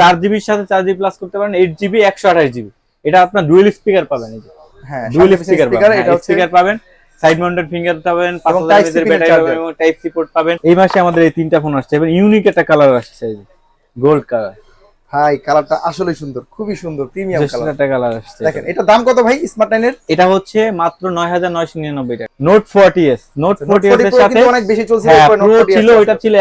চার জিবির সাথে চার জিবি প্লাস করতে পারেন এইট জিবি একশো আঠাশ জিবি এটা আপনার ডুয়েল স্পিকার পাবেন এই যে। হ্যাঁ ডুয়েল স্পিকার speaker, এটা হচ্ছে স্পিকার পাবেন সাইড মাউন্টেড ফিঙ্গার পাবেন টাইপ সি পোর্ট পাবেন এই মাসে আমাদের এই তিনটা ফোন আসছে। এবং ইউনিক একটা কালার আসছে গোল্ড কালার ভাই কালারটা আসলে সুন্দর খুবই সুন্দর প্রিমিয়াম কালার একটা কালার আসছে। দেখেন এটা দাম কত ভাই স্মার্ট এটা হচ্ছে মাত্র নয় হাজার নয়শো নিরানব্বই টাকা। Note forty S note forty S এর সাথে অনেক বেশি চলছে হ্যাঁ এরপরে Note Pro 40 ছিল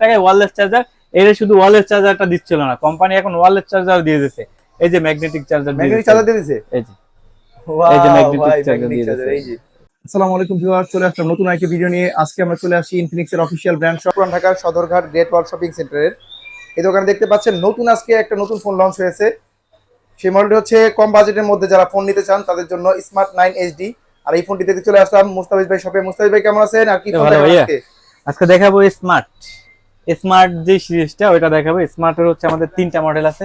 টাকায় ওয়ারলেস চার্জার এটা শুধু ওয়ারলেস চার্জারটা দিচ্ছিল না। কোম্পানি এখন ওয়ারলেস চার্জার দিয়ে দিচ্ছে এই যে ম্যাগনেটিক চার্জার ম্যাগনেটিক চার্জার দিয়ে দিছে? এই যে। এই যে charger magnetic দিয়ে যে। আসসালামু আলাইকুম ভিউয়ার চলে আসলাম নতুন আরেকটি ভিডিও নিয়ে। আজকে আমরা চলে আসি ইনফিনিক্স এর অফিসিয়াল ব্র্যান্ড শপ পুরান ঢাকার সদরঘাট গ্রেট ওয়ার্ল্ড শপিং সেন্টারের এই দোকানে দেখতে পাচ্ছেন নতুন আজকে একটা নতুন ফোন লঞ্চ হয়েছে। সেই মডেলটি হচ্ছে কম বাজেটের মধ্যে যারা ফোন নিতে চান তাদের জন্য স্মার্ট নাইন এইচডি আর এই ফোনটি দেখতে চলে আসলাম মুস্তাফিজ ভাই শপে মুস্তাফিজ ভাই কেমন আছেন? আর কি ফোন? আজকে? দেখাবো স্মার্ট স্মার্ট যে সিরিজটা ওইটা দেখাবো। স্মার্টের হচ্ছে আমাদের তিনটা মডেল আছে।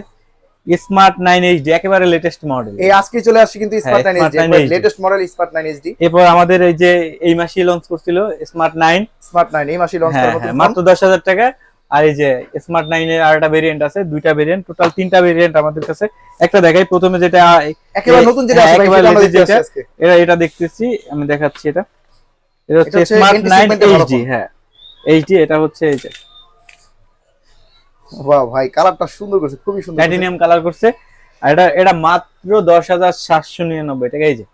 স্মার্ট নাইন এইচডি একেবারে লেটেস্ট মডেল এই আজকে চলে আসছে কিন্তু smart nine Smart HD latest model smart nine HD এরপর আমাদের এই যে এই মাসেই লঞ্চ করছিল স্মার্ট নাইন। স্মার্ট নাইন এই মাসে লঞ্চ হ্যাঁ করা হ্যাঁ মাত্র দশ হাজার টাকা। আর এই যে স্মার্ট নাইন এর আরেকটা ভেরিয়েন্ট আছে দুইটা ভেরিয়েন্ট টোটাল তিনটা ভেরিয়েন্ট আমাদের কাছে। একটা দেখাই প্রথমে যেটা একেবারে নতুন যেটা হ্যাঁ, আছে যেটা। এটা এটা দেখতেছি আমি দেখাচ্ছি এটা। এটা হচ্ছে স্মার্ট entry নাইন segment এর ভালো এইচডি phone। হ্যাঁ। এইচডি এটা হচ্ছে এই যে। ওয়াও ভাই কালারটা সুন্দর করেছে খুবই সুন্দর। প্ল্যাটিনিয়াম কালার করছে। আর এটা এটা মাত্র দশ হাজার সাতশো নিরানব্বই টাকা এই যে।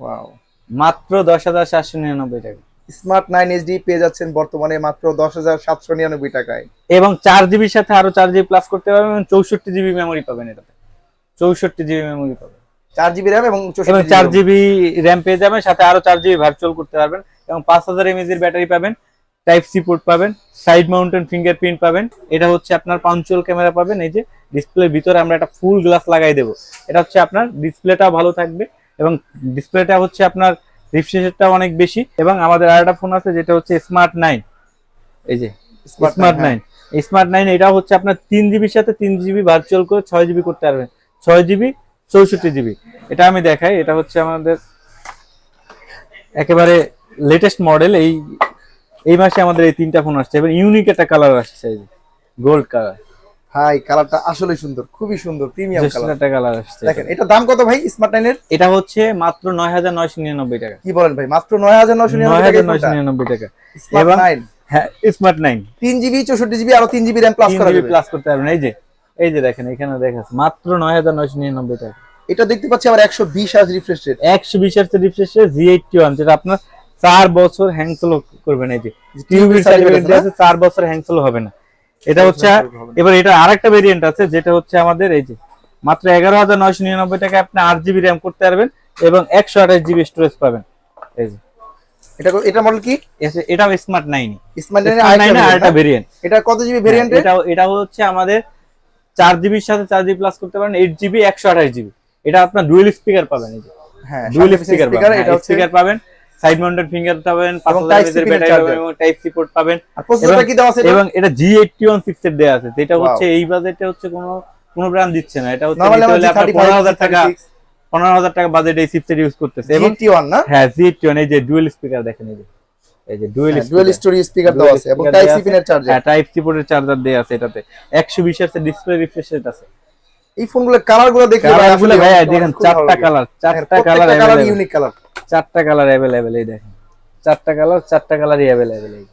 ওয়াও মাত্র দশ হাজার সাতশো নিরানব্বই টাকা। স্মার্ট নাইন এইচডি পেয়ে যাচ্ছেন বর্তমানে মাত্র দশ হাজার সাতশো নিরানব্বই টাকায়। এবং চার জিবির সাথে আরও চার জিবি প্লাস করতে পারবেন এবং চৌষট্টি জিবি মেমোরি পাবেন এটাতে। চৌষট্টি জিবি মেমোরি পাবেন। চার জিবি র্যাম এবং এবং 64 চার জিবি র্যাম পেয়ে যাবেন সাথে আরও চার জিবি ভার্চুয়াল করতে পারবেন এবং পাঁচ হাজার এমএজ এর ব্যাটারি পাবেন। টাইপ সি পোর্ট পাবেন সাইড মাউন্টেন ফিঙ্গারপ্রিন্ট পাবেন এটা হচ্ছে আপনার পাঞ্চুয়াল ক্যামেরা পাবেন এই যে ডিসপ্লের ভিতরে আমরা একটা ফুল গ্লাস লাগাই দেবো। এটা হচ্ছে আপনার ডিসপ্লেটা ভালো থাকবে এবং ডিসপ্লেটা হচ্ছে আপনার রিফ্রেশটা অনেক বেশি এবং আমাদের আর একটা ফোন আছে যেটা হচ্ছে স্মার্ট নাইন এই যে স্মার্ট নাইন স্মার্ট নাইন এটা হচ্ছে আপনার তিন জিবির সাথে তিন জিবি ভার্চুয়াল করে ছয় জিবি করতে পারবেন। ছয় জিবি চৌষট্টি জিবি এটা আমি দেখাই এটা হচ্ছে আমাদের একেবারে লেটেস্ট মডেল এই এই মাসে আমাদের এই তিনটা ফোন আসছে। এবং ইউনিক একটা কালার আসছে এই যে গোল্ড কালার ভাই কালারটা আসলে সুন্দর খুবই সুন্দর প্রিমিয়াম কালার একটা কালার আসছে। দেখেন এটা দাম কত ভাই স্মার্ট নাইনের এটা হচ্ছে মাত্র নয় হাজার নয়শো নিরানব্বই টাকা। কি বলেন ভাই মাত্র নয় হাজার নয়শো নয় নিরানব্বই হাজার টাকা নয়শো নিরানব্বই টাকা। স্মার্ট এবং- হ্যাঁ স্মার্ট নাইন তিন জিবি চৌষট্টি জিবি আরও তিন জিবি র্যাম প্লাস করা যাবে। প্লাস করতে পারবেন। এই যে এই যে দেখেন এখানে দেখাচ্ছে মাত্র নয় হাজার নয়শো নিরানব্বই টাকা। এটা দেখতে পাচ্ছি আবার একশো বিশ হাজার রিফ্রেশ রেট একশো বিশ হাজার রিফ্রেশে জি এইটটি ওয়ান যেটা আপনার চার বছর হ্যাংসেল টিউবের সার্টিফিকেট আছে চার বছর হ্যাংসেল হবে না। এটা হচ্ছে এবার এটা আরেকটা ভেরিয়েন্ট আছে যেটা হচ্ছে আমাদের এই যে মাত্র এগারো হাজার নয়শো নিরানব্বই টাকা আপনি আট জিবি র্যাম করতে পারবেন এবং একশো আঠাশ জিবি স্টোরেজ পাবেন। এই যে। এটা এটা মডেল কি? এসে- smart nine smart smart nine nine variant এটা কত জিবি ভেরিয়েন্ট এটা এটা হচ্ছে আমাদের চার জিবির সাথে চার জিবি প্লাস করতে পারেন এইট জিবি একশো আঠাশ জিবি এটা আপনার ডুয়েল স্পিকার পাবেন এই যে। হ্যাঁ ডুয়েল স্পিকার পাবেন এটা স্পিকার পাবেন। সাইড মাউন্টেড ফিঙ্গার পাবেন ব্যাটারি এবং টাইপ সি পোর্ট পাবেন আর প্রসেসরটা কি দেওয়া আছে এবং এটা জি এইটটি ওয়ান সিক্স এর দেওয়া আছে যেটা হচ্ছে এই বাজেটে হচ্ছে কোনো কোনো ব্র্যান্ড দিচ্ছে না এটা হচ্ছে Normally নিতে আমরা হলে আপনার G35, পনেরো হাজার টাকা G36, পনেরো হাজার টাকা বাজেট এই চিপসেট ইউজ করতেছে। এবং GT1 না? হ্যাঁ জি এইটটি ওয়ান এই যে ডুয়েল স্পিকার দেখেন এই যে এই যে ডুয়েল ডুয়েল স্টোরি স্পিকার দেওয়া আছে এবং টাইপ সি পিনের চার্জার হ্যাঁ টাইপ সি পোর্টের চার্জার দেওয়া আছে এটাতে। ডিসপ্লে রিফ্রেশ রেট আছে। এই ফোনগুলোর কালারগুলো দেখলে ভাই দেখেন চারটা কালার চারটা কালার ইউনিক কালার চারটা কালার অ্যাভেলেবেল এই দেখেন। চারটা কালার চারটা কালারই অ্যাভেলেবেল এই।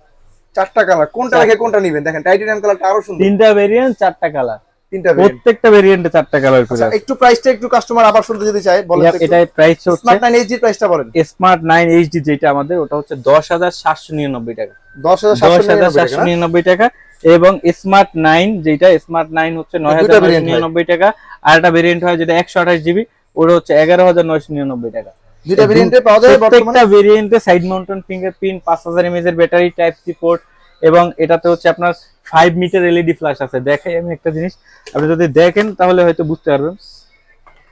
চারটা কালার কোনটা রেখে কোনটা নেবেন? দেখেন টাইটানিয়াম কালারটা আরও সুন্দর। তিনটা ভেরিয়েন্ট চারটা কালার তিনটা প্রত্যেকটা ভেরিয়েন্টে চারটা কালার করে আছে। একটু প্রাইসটা একটু কাস্টমার আবার শুনতে যদি চায় বলেন এটা- প্রাইস হচ্ছে। স্মার্ট নাইন এইচডি প্রাইসটা বলেন। স্মার্ট নাইন এইচডি যেটা আমাদের ওটা হচ্ছে দশ হাজার সাতশো নিরানব্বই টাকা। দশ হাজার দশ সাতশো হাজার নিরানব্বই সাতশো টাকা। এবং স্মার্ট নাইন যেটা স্মার্ট নাইন হচ্ছে নয় দুইটা হাজার variant হয়। নিরানব্বই টাকা। আর একটা ভেরিয়েন্ট হয় যেটা একশো আঠাশ জিবি ওটা হচ্ছে এগারো হাজার নয়শো নিরানব্বই টাকা। দুইটা ভেরিয়েন্টে পাওয়া যায় বর্তমানে। প্রত্যেকটা ভেরিয়েন্টে সাইড মাউন্টেন ফিঙ্গারপ্রিন্ট পাঁচ হাজার এমএজ এর ব্যাটারি টাইপ সি পোর্ট এবং এটাতে হচ্ছে আপনার ফাইভ মিটার এলইডি ফ্ল্যাশ আছে। দেখাই আমি একটা জিনিস আপনি যদি দেখেন তাহলে হয়তো বুঝতে পারবেন।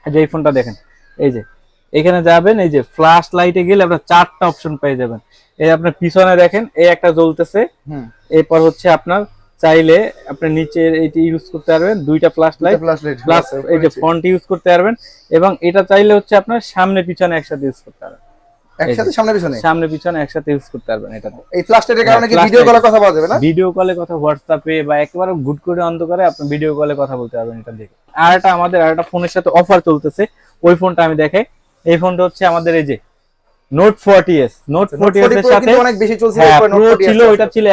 যে এই ফোনটা দেখেন এই যে এখানে যাবেন এই যে ফ্ল্যাশ লাইটে গেলে আপনার চারটা অপশন পেয়ে যাবেন। এই আপনার পিছনে দেখেন এই একটা জ্বলতেছে। হুম। এরপর হচ্ছে আপনার চাইলে আপনি নিচে এইটি ইউজ করতে পারবেন দুইটা ফ্ল্যাশ লাইট প্লাস এই যে ফন্ট ইউজ করতে পারবেন এবং এটা চাইলে হচ্ছে আপনার সামনে পিছনে একসাথে ইউজ করতে পারবেন। একসাথে সামনে পিছনে? সামনে পিছনে একসাথে ইউজ করতে পারবেন এটাতে এই ফ্ল্যাশলাইটের কারণে কি হ্যাঁ, ভিডিও flashlight। কলের কথা বলা যাবে না? ভিডিও কলে কথা হোয়াটসঅ্যাপে বা একেবারে গুড করে অন্ধকারে আপনি ভিডিও কলে কথা বলতে পারবেন এটা দেখে। আর একটা আমাদের আর একটা ফোনের সাথে অফার চলতেছে ওই ফোনটা আমি দেখাই এই ফোনটা হচ্ছে আমাদের এই যে note forty S note forty S Note এর 40 Pro সাথে কিন্তু অনেক বেশি চলছে হ্যাঁ এরপরে Note Pro 40 ছিল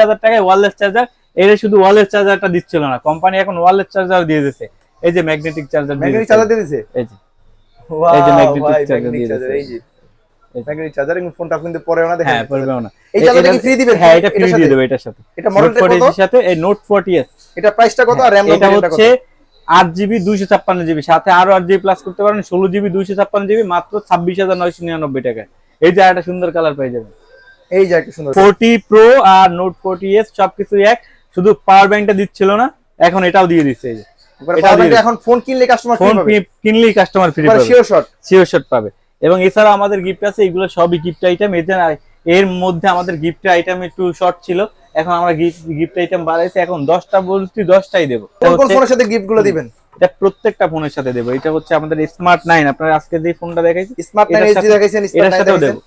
হাজার টাকায় ওয়ারলেস চার্জার এটা শুধু ওয়ারলেস চার্জারটা দিচ্ছিল না। কোম্পানি এখন ওয়ারলেস চার্জার দিয়ে দিচ্ছে এই যে ম্যাগনেটিক চার্জার ম্যাগনেটিক চার্জার দিয়ে দিছে? এই যে। এই যে magnetic charger দিয়ে দিছে। এই যে। ম্যাগনেটিক চার্জার এবং ফোনটা কিন্তু পরেও না দেখেন। হ্যাঁ না। এই চার্জারটা কি ফ্রি দিবেন? হ্যাঁ এটা ফ্রি দিয়ে? দেবে এটার সাথে। এটা মডেলটা কত? এর সাথে এই নোট ফোরটি এস এটা প্রাইসটা কত? আর র‍্যাম এটা হচ্ছে আট জিবি দুইশো ছাপ্পান্ন জিবি সাথে আরও আট জিবি প্লাস করতে পারেন ষোলো জিবি দুইশো ছাপ্পান্ন জিবি মাত্র ছাব্বিশ হাজার নয়শো নিরানব্বই টাকায় এই যে একটা সুন্দর কালার পেয়ে যাবেন। এই যে একটা সুন্দর ফোরটি প্রো আর নোট ফোরটি এস সবকিছু এক। শুধু পাওয়ার ব্যাংকটা দিচ্ছিল না এখন এটাও দিয়ে দিচ্ছে এই যে। এবার এটা power bank দিয়ে- এখন ফোন কিনলে কাস্টমার ফোন কিনলেই কাস্টমার ফ্রি পাবে। শিওর শট সিওর শট পাবে। এবং এছাড়া আমাদের গিফট আছে এগুলো সবই গিফট আইটেম এর মধ্যে আমাদের গিফট আইটেম একটু শর্ট ছিল। এখন আমরা গিফট আইটেম বাড়াইছি। এখন দশটা বলছি দশটাই দেবো। ফোনের সাথে গিফটগুলো দিবেন? এটা প্রত্যেকটা ফোনের সাথে দেবো। এটা হচ্ছে আমাদের স্মার্ট নাইন আপনার আজকে যে ফোনটা দেখাইছি স্মার্ট নাইন এটার সাথে- দেখাইছেন এটার সাথেও দেবো।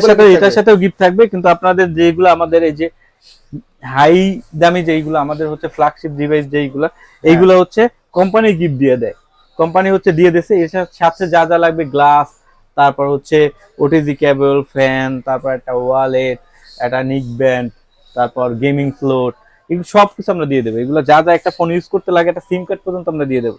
সাথে এটার সাথেও গিফট থাকবে কিন্তু আপনাদের যেগুলো আমাদের এই যে হাই দামি যেইগুলো আমাদের হচ্ছে ফ্ল্যাগশিপ ডিভাইস যেইগুলো এইগুলো হচ্ছে কোম্পানি গিফট দিয়ে দেয়। কোম্পানি হচ্ছে দিয়ে দিয়েছে এর সাথে- সাথে যা যা লাগবে গ্লাস তারপর হচ্ছে ওটিজি কেবল ফ্যান তারপর একটা ওয়ালেট একটা নিক ব্যান্ড তারপর গেমিং ফ্লোট এগুলো সব কিছু আমরা দিয়ে দেবো। এগুলো যা যা একটা ফোন ইউজ করতে লাগে একটা সিম কার্ড পর্যন্ত আমরা দিয়ে দেবো।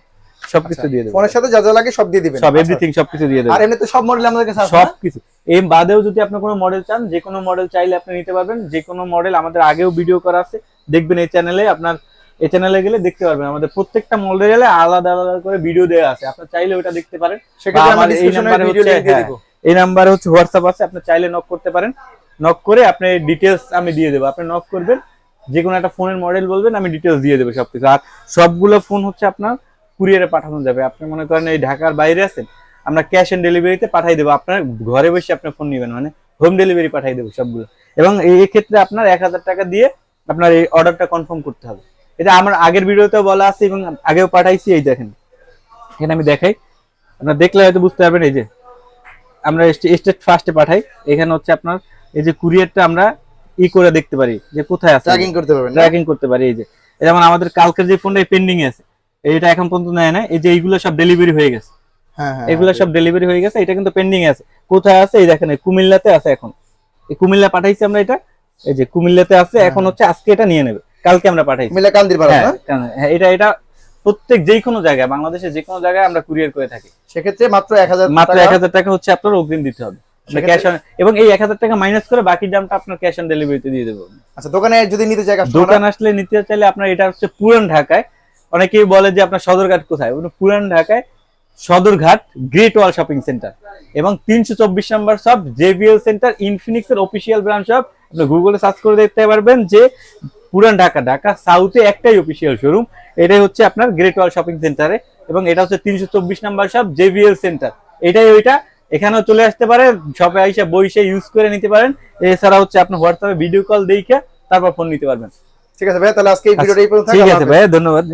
সবকিছু দিয়ে দেবো। ফোনের সাথে যা যা লাগে সব দিয়ে দিবেন। সব আচ্ছা। এভরিথিং সবকিছু দিয়ে দেবো। আর এমনি তো সব মডেল আমাদের কাছে আছে সবকিছু। এর বাদেও যদি আপনি কোনো মডেল চান যে কোনো মডেল চাইলে আপনি নিতে পারবেন। যে কোনো মডেল আমাদের আগেও ভিডিও করা আছে। দেখবেন এই চ্যানেলে আপনার এই চ্যানেলে গেলে দেখতে পারবেন। আমাদের প্রত্যেকটা মডেলে আলাদা আলাদা করে ভিডিও দেওয়া আছে। আপনি চাইলে ওটা দেখতে পারেন। সেক্ষেত্রে আমরা এই ডিসক্রিপশনে নাম্বারে ভিডিও লিংক দিয়ে হ্যাঁ। দিব। এই নাম্বারে হচ্ছে হোয়াটসঅ্যাপ আছে। আপনি চাইলে নক করতে পারেন। নক করে আপনি ডিটেলস আমি দিয়ে দেবো। আপনি নক করবেন। যে কোনো একটা ফোনের মডেল বলবেন আমি ডিটেলস দিয়ে দেবো সবকিছু। আর সবগুলো ফোন হচ্ছে আপনার কুরিয়ারে পাঠানো যাবে। আপনি মনে করেন এই ঢাকার বাইরে আছেন আমরা ক্যাশ অন ডেলিভারিতে পাঠাই দেবো। আপনার ঘরে বসে আপনি ফোন নেবেন মানে হোম ডেলিভারি পাঠাই দেবো সবগুলো। এবং এই ক্ষেত্রে আপনার এক হাজার টাকা দিয়ে আপনার এই অর্ডারটা কনফার্ম করতে হবে। এটা আমার আগের ভিডিওতেও বলা আছে এবং আগেও পাঠাইছি এই দেখেন। এখানে আমি দেখাই। আপনার দেখলে হয়তো বুঝতে পারবেন এই যে আমরা স্টেট ফার্স্টে পাঠাই। এখানে হচ্ছে আপনার এই যে কুরিয়ারটা আমরা ই করে দেখতে পারি যে কোথায় আছে। ট্র্যাকিং করতে পারবেন ট্র্যাকিং করতে পারি এই যে। এই যেমন আমাদের কালকের যে ফোনটা পেন্ডিং আছে এইটা এখন পর্যন্ত নেয় না এই যে এইগুলো সব ডেলিভারি হয়ে গেছে। হ্যাঁ হ্যাঁ এগুলো সব ডেলিভারি হয়ে গেছে। এটা কিন্তু পেন্ডিং আছে। কোথায় আছে? এই দেখেন কুমিল্লাতে আছে এখন। এই কুমিল্লা পাঠাইছি আমরা এটা। এই যে কুমিল্লাতে আছে এখন হচ্ছে আজকে এটা নিয়ে নেবে। কালকে আমরা পাঠাইছি। মিলে কান্দির পারবেন হ্যাঁ হ্যাঁ, এটা এটা প্রত্যেক যে কোনো জায়গায় বাংলাদেশের যে কোনো জায়গায় আমরা কুরিয়ার করে থাকি। সেক্ষেত্রে মাত্র এক হাজার মাত্র এক হাজার টাকা হচ্ছে আপনার অগ্রিম দিতে হবে। ক্যাশ অন এবং এই এক হাজার টাকা মাইনাস করে বাকি দামটা আপনার ক্যাশ অন ডেলিভারিতে দিয়ে দেবো। আচ্ছা দোকানে যদি নিতে চাই দোকান আসলে নিতে চাইলে আপনার এটা হচ্ছে পুরান ঢাকায়। অনেকেই বলে যে আপনার সদরঘাট কোথায়? পুরান ঢাকায় Sadarghat great wall shopping centre. এবং তিনশো চব্বিশ নম্বর সব জেভিএল সেন্টার ইনফিনিক্স এর অফিসিয়াল ব্রাঞ্চ সব আপনি গুগলে সার্চ করে দেখতে পারবেন যে পুরান ঢাকা ঢাকা সাউথে একটাই অফিসিয়াল শোরুম এটাই হচ্ছে আপনার গ্রেট ওয়াল শপিং সেন্টারে এবং এটা হচ্ছে তিনশো চব্বিশ নাম্বার সব জেভিএল সেন্টার। এটাই ওইটা। এখানেও চলে আসতে পারে শপে আইসে বইসে ইউজ করে নিতে পারেন। এছাড়া হচ্ছে আপনার হোয়াটসঅ্যাপে ভিডিও কল দেখে তারপর ফোন নিতে পারবেন। ঠিক আছে ভাই তাহলে আজকে এই ভিডিওটা এই পর্যন্ত। ঠিক আছে। ভাই ধন্যবাদ।